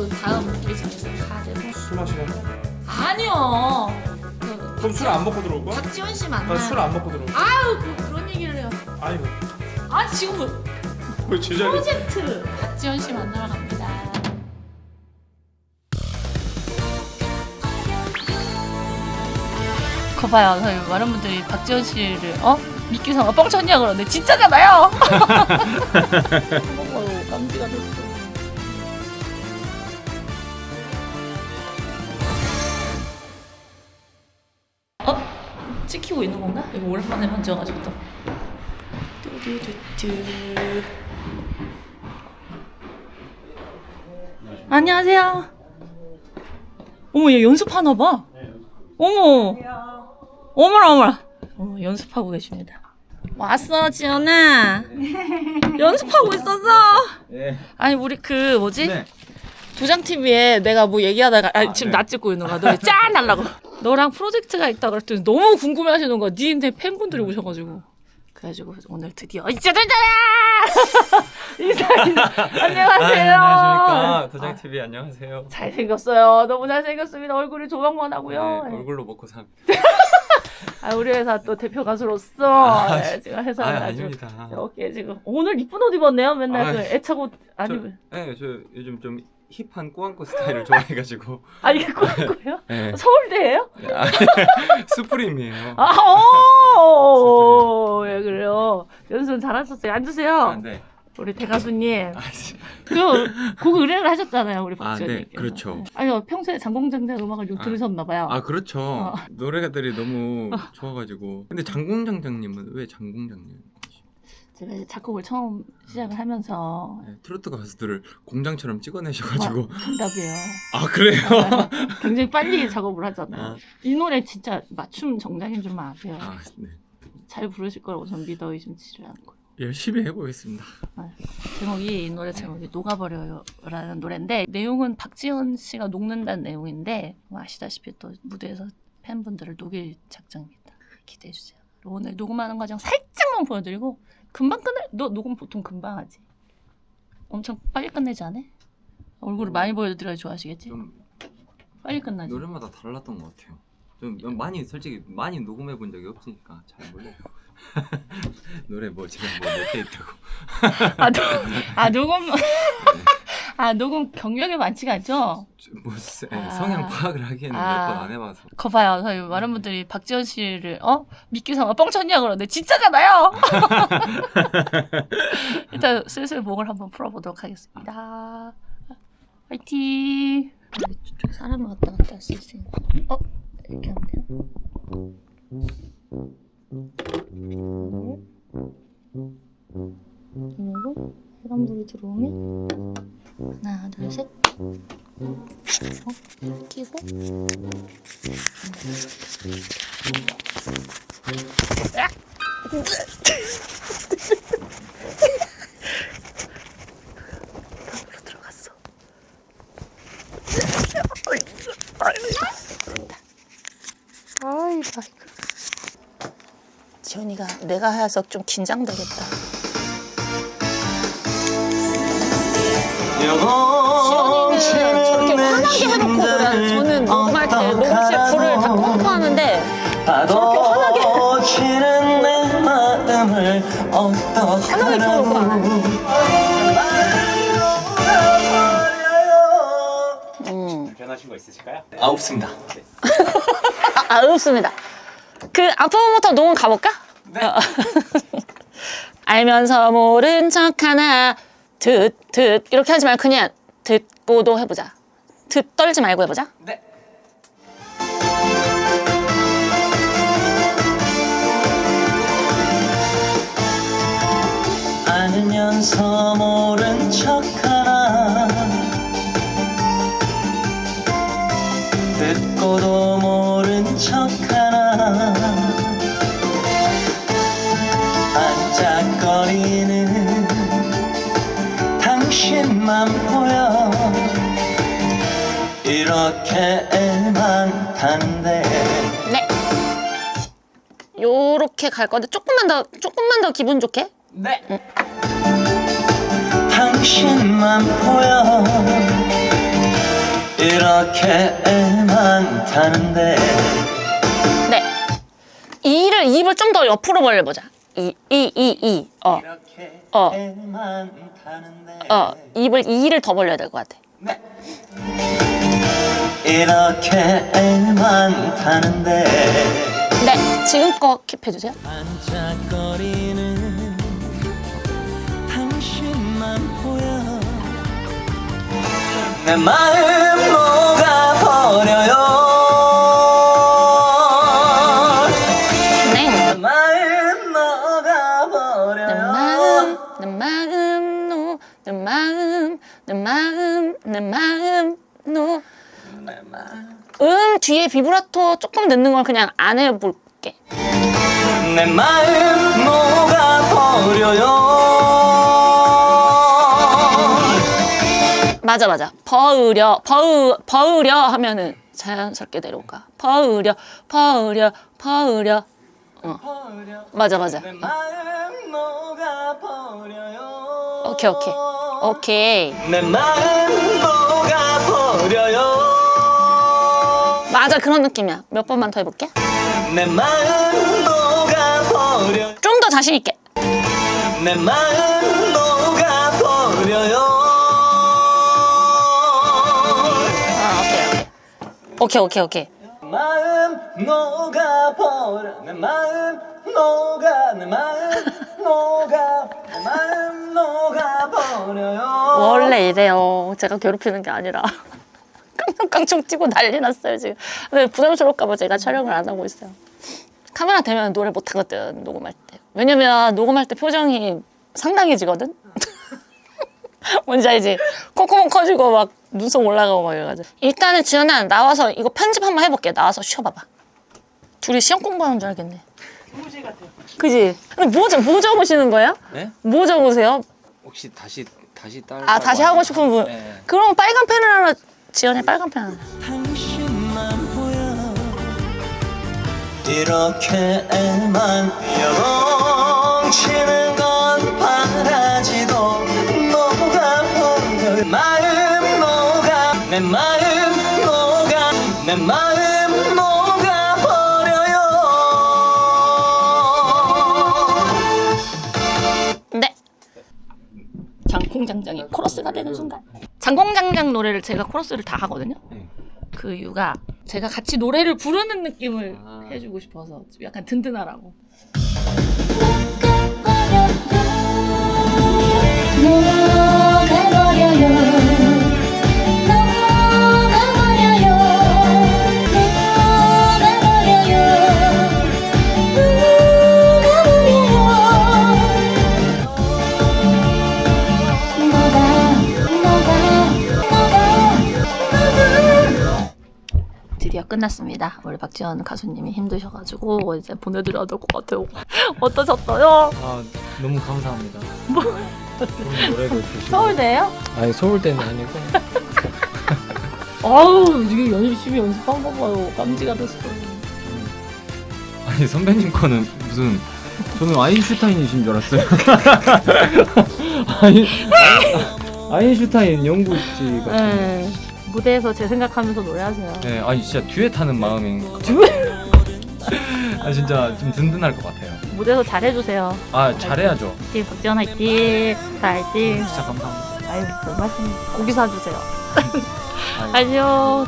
또 다음 오케이션에서 가야 되고 술 마시는 아니요. 그 그럼 술 안 먹고 들어올 거야? 박지원 씨 만나요. 나술 안 먹고 들어올 거야. 아유 그, 그런 얘기를 해요. 아이고 아 지금 왜 제자리. 프로젝트 박지원 씨 만나러 갑니다. 거 봐요. 저희 많은 분들이 박지원 씨를 어? 믿기 상어 뻥쳤냐 그러는데 진짜잖아요. 어머 깜지가 됐어 어? 찍히고 있는 건가? 이거 오랜만에 만져가지고 또. 안녕하세요 어머 얘 연습하나 봐 어머 어머나 어머나 어머 연습하고 계십니다 왔어 지연아 연습하고 있었어 네. 아니 우리 그 뭐지 네. 도장 TV에 내가 뭐 얘기하다가 아, 지금 나 찍고 있는 거야. 너짠 하려고. 너랑 프로젝트가 있다 그랬더니 너무 궁금해하시는 거야. 니네 팬분들이 오셔가지고. 그래가지고 오늘 드디어 이짜들잖아 인사. 안녕하세요. 안녕하십니까 도장 TV 안녕하세요. 잘생겼어요. 너무 잘생겼습니다. 얼굴이 조망만 하고요. 네, 얼굴로 먹고 삽. 아, 우리 회사 또 대표 가수로서 네, 지금 회사 아 아주 아닙니다. 이렇게 지금 오늘 이쁜 옷 입었네요. 맨날 아, 그 애착 옷 저, 아니면 네, 저 요즘 좀 힙한 꾸안꾸 스타일을 좋아해가지고. 아 이게 꾸안꾸예요? 네. 서울대예요? 아, 수프림이에요. 아, 오, 왜 그래요? 연습 잘하셨어요. 앉으세요. 아, 네. 우리 대가수님. 아, 씨. 그, 곡 의뢰를 하셨잖아요, 우리 아, 박지원님. 네, 그렇죠. 아니요, 평소에 장공장장 음악을 좀 아, 들으셨나봐요. 아 그렇죠. 어. 노래가들이 너무 좋아가지고. 근데 장공장장님은 왜 장공장님? 제가 이제 작곡을 처음 시작을 하면서. 네, 트로트 가수들을 공장처럼 찍어내셔가지고. 와, 정답이에요. 아 그래요? 아, 굉장히 빨리 작업을 하잖아요. 아, 이 노래 진짜 맞춤 정장인 줄 아세요. 아, 네. 잘 부르실 거라고 전 믿어 의심치를 않고요. 열심히 해보겠습니다. 제목이 이 노래 제목이 녹아버려요라는 노래인데 내용은 박지원 씨가 녹는다는 내용인데 뭐 아시다시피 또 무대에서 팬분들을 녹일 작정입니다. 기대해 주세요. 오늘 녹음하는 과정 살짝만 보여드리고 금방 끝내. 너 녹음 보통 금방 하지? 엄청 빨리 끝내지 않아? 얼굴을 많이 보여드려야 좋아하시겠지? 좀 빨리 끝나지. 노래마다 달랐던 것 같아요. 좀 많이 솔직히 많이 녹음해 본 적이 없으니까 잘 몰라요. 노래 뭐 제가 뭐몇개 있다고 아, 녹, 아 녹음 아 녹음 경력이 많지가 않죠? 뭐 세- 아. 성향 파악을 하기에는 아. 몇번안 해봐서 거 봐요. 저희 많은 분들이 박지원 씨를 어 믿기 상어 뻥쳤냐 그러는데 진짜잖아요. 일단 슬슬 목을 한번 풀어보도록 하겠습니다. 화이팅. 저쪽에 사람을 왔다 갔다 할 수 있으니까. 어 이렇게 하면 돼요? 그리고 빨간불이 들어오면 으로 들어갔어. 아이 마이크. 지연이가 내가 해서 좀 긴장되겠다. 지연 환하게 켜놓고 안 하네. 음. 변하신 거 있으실까요? 아 없습니다. 아, 아, 없습니다. 그 앞부분부터 녹음 가볼까? 네. 어. 알면서 모른 척 하나 듣, 듣 이렇게 하지 말고 그냥 듣고도 해보자. 듣 떨지 말고 해보자. 네. 알면서 모른 척하나 듣고도 모른 척하나 반짝거리는 당신만 보여 이렇게 애만 탄데 네. 요렇게 갈 건데 조금만 더 조금만 더 기분 좋게. 네. 당신만 보여 이렇게 애만 타는데 네. 이를 입을 좀 더 옆으로 벌려보자. 이, 이, 이, 이. 어, 이렇게 어. 애만 타는데 어. 입을 이를 더 벌려야 될 것 같아. 이렇게 애만 타는데 네. 지금껏 킵해주세요. 반짝거리 내 마음 녹아버려요 네. 내 마음 내 녹아버려요 마음, 내 마음, 노, 내 마음, 내 마음, 내 마음, 노. 음 뒤에 비브라토 조금 넣는 걸 그냥 안 해볼게. 내 마음 녹아버려요 맞아 맞아. 버으려 버으 버으려 하면은 자연스럽게 내려올까. 버으려 버으려 버으려. 어 맞아 맞아. 녹아버려요 오케이 오케이 오케이. 내 마음 녹아버려요 맞아 그런 느낌이야. 몇 번만 더 해볼게. 내 마음 녹아버려 좀 더 자신 있게. 내 마음 오케이 오케이 오케이. 마음 녹아버려 내 마음 녹아 내 마음 녹아 내 마음 녹아버려요 원래 이래요. 제가 괴롭히는 게 아니라 깡총깡총 뛰고 난리 났어요 지금. 근데 부담스러울까봐 제가 촬영을 안 하고 있어요. 카메라 대면 노래 못 하거든 녹음할 때. 왜냐면 녹음할 때 표정이 상당해지거든. 뭔지 알지? 콧구멍 커지고 막 눈썹 올라가고 막 이래가지고. 일단은 지연아 나와서 이거 편집 한번 해볼게. 나와서 쉬어봐봐. 둘이 시험 공부하는 줄 알겠네. 그지? 근데 뭐, 적- 뭐 적으시는 거예요? 네? 뭐 적으세요? 혹시 다시 다시 딸 아 다시 하고 싶은 분. 네. 그럼 빨간 펜을 하나 지연이 빨간 펜 하나. 당신만 보여 이렇게 애만 여동치 내 마음 녹아버려요 네. 장콩장장이 코러스가 되는 순간. 장콩장장 노래를 제가 코러스를 다 하거든요. 네. 그 이유가 제가 같이 노래를 부르는 느낌을 아. 해주고 싶어서 좀 약간 든든하라고. 드디어 끝났습니다. 우리 박지원 가수님이 힘드셔가지고 이제 보내드려야 될 것 같아요. 어떠셨어요? 아 너무 감사합니다. 좋은 노래도 주시고. 서울대예요? 아니 서울대는 아니고 아우 이게 열심히 연습한 거 봐요. 깜지가 됐어. 아니 선배님 거는 무슨 저는 아인슈타인이신 줄 알았어요. 아인 아인슈타인 연구지 같은. 네. 무대에서 제 생각하면서 노래하세요. 네, 아니 진짜 듀엣 하는 마음인. 듀엣? 아 진짜 좀 든든할 것 같아요. 무대에서 잘해주세요. 아 잘해야죠. 화이팅, 박지원 화이팅, 다 화이팅. 진짜 감사합니다. 아유, 별 말씀. 고기 사주세요. 아유. 안녕.